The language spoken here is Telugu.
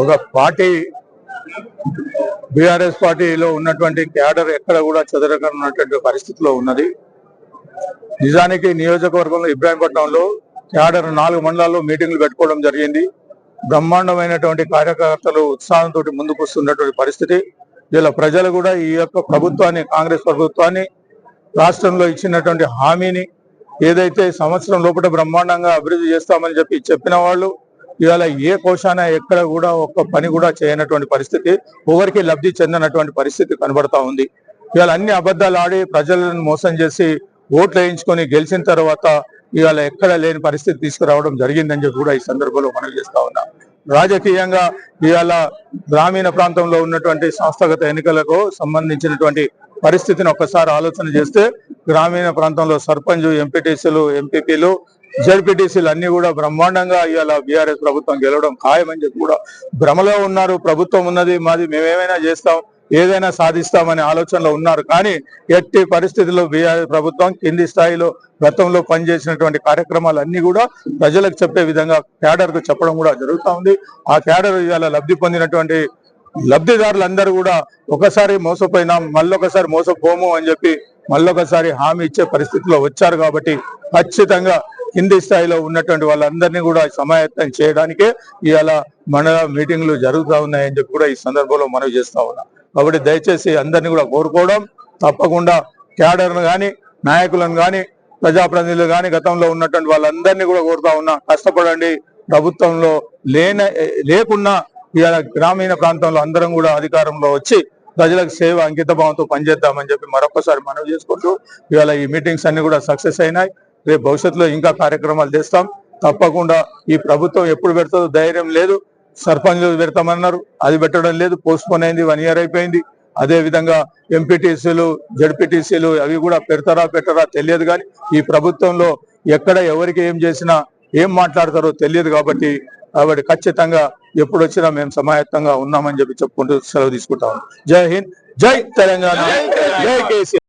ఒక పార్టీ బీఆర్ఎస్ పార్టీలో ఉన్నటువంటి క్యాడర్ ఎక్కడ కూడా చెదరకన్నటువంటి పరిస్థితిలో ఉన్నది. నిజానికి నియోజకవర్గంలో ఇబ్రాహీంపట్నంలో క్యాడర్ నాలుగు మండలాల్లో మీటింగ్లు పెట్టుకోవడం జరిగింది. బ్రహ్మాండమైనటువంటి కార్యకర్తలు ఉత్సాహంతో ముందుకు వస్తున్నటువంటి పరిస్థితి. ఇలా ప్రజలు కూడా ఈ యొక్క ప్రభుత్వాన్ని కాంగ్రెస్ ప్రభుత్వాన్ని రాష్ట్రంలో ఇచ్చినటువంటి హామీని ఏదైతే సంవత్సరం లోపల బ్రహ్మాండంగా అభివృద్ధి చేస్తామని చెప్పి చెప్పిన వాళ్ళు ఇవాళ ఏ కోశాన ఎక్కడ కూడా ఒక్క పని కూడా చేయనటువంటి పరిస్థితి ఎవరికి లబ్ధి చెందనటువంటి పరిస్థితి కనబడతా ఉంది. ఇవాళ అన్ని అబద్ధాలు ఆడి ప్రజలను మోసం చేసి ఓట్లు వేయించుకొని గెలిచిన తర్వాత ఇవాళ ఎక్కడ లేని పరిస్థితి తీసుకురావడం జరిగిందని చెప్పి కూడా ఈ సందర్భంలో మనవి చేస్తా ఉన్నా. రాజకీయంగా ఇవాళ గ్రామీణ ప్రాంతంలో ఉన్నటువంటి సంస్థాగత ఎన్నికలకు సంబంధించినటువంటి పరిస్థితిని ఒక్కసారి ఆలోచన చేస్తే గ్రామీణ ప్రాంతంలో సర్పంచ్ ఎంపీటీసీలు ఎంపీపీలు జడ్పీటీసీలు అన్ని కూడా బ్రహ్మాండంగా ఇవాళ బీఆర్ఎస్ ప్రభుత్వం గెలవడం ఖాయమని చెప్పి కూడా భ్రమలో ఉన్నారు. ప్రభుత్వం ఉన్నది మాది మేమేమైనా చేస్తాం ఏదైనా సాధిస్తామనే ఆలోచనలో ఉన్నారు. కానీ ఎట్టి పరిస్థితుల్లో బీఆర్ ప్రభుత్వం కింది స్థాయిలో గతంలో పనిచేసినటువంటి కార్యక్రమాలు అన్ని కూడా ప్రజలకు చెప్పే విధంగా క్యాడర్కు చెప్పడం కూడా జరుగుతా ఉంది. ఆ క్యాడర్ ఇవాళ లబ్ధి పొందినటువంటి లబ్ధిదారులందరూ కూడా ఒకసారి మోసపోయినాం మళ్ళొకసారి మోసపోము అని చెప్పి మళ్ళొకసారి హామీ ఇచ్చే పరిస్థితిలో వచ్చారు కాబట్టి ఖచ్చితంగా కింది స్థాయిలో ఉన్నటువంటి వాళ్ళందరినీ కూడా సమాయత్తం చేయడానికే ఇవాళ మన మీటింగ్లు జరుగుతూ ఉన్నాయని చెప్పి కూడా ఈ సందర్భంలో మనవి చేస్తా ఉన్నాం. కాబట్టి దయచేసి అందరినీ కూడా కోరుకోవడం తప్పకుండా క్యాడర్ను కానీ నాయకులను కానీ ప్రజాప్రతినిధులు కానీ గతంలో ఉన్నటువంటి వాళ్ళందరినీ కూడా కోరుతా ఉన్నా. కష్టపడండి. ప్రభుత్వంలో లేన లేకున్నా ఇవాళ గ్రామీణ ప్రాంతంలో అందరం కూడా అధికారంలో వచ్చి ప్రజలకు సేవ అంకిత భావంతో పనిచేద్దామని చెప్పి మరొకసారి మనవి చేసుకుంటూ ఇవాళ ఈ మీటింగ్స్ అన్ని కూడా సక్సెస్ అయినాయి. రేపు భవిష్యత్తులో ఇంకా కార్యక్రమాలు చేస్తాం. తప్పకుండా ఈ ప్రభుత్వం ఎప్పుడు పెడుతుందో ధైర్యం లేదు. సర్పంచ్ పెడతామన్నారు. అది పెట్టడం లేదు. పోస్ట్ పోన్ అయింది. వన్ ఇయర్ అయిపోయింది. అదే విధంగా ఎంపీటీసీలు జడ్పీటీసీలు అవి కూడా పెడతారా పెట్టరా తెలియదు కానీ ఈ ప్రభుత్వంలో ఎక్కడ ఎవరికి ఏం చేసినా ఏం మాట్లాడతారో తెలియదు కాబట్టి కాబట్టి ఖచ్చితంగా ఎప్పుడు వచ్చినా మేము సమాయత్తంగా ఉన్నామని చెప్పి చెప్పుకుంటూ సెలవు తీసుకుంటాం. జై హింద్ జై తెలంగాణ జై కేసీఆర్.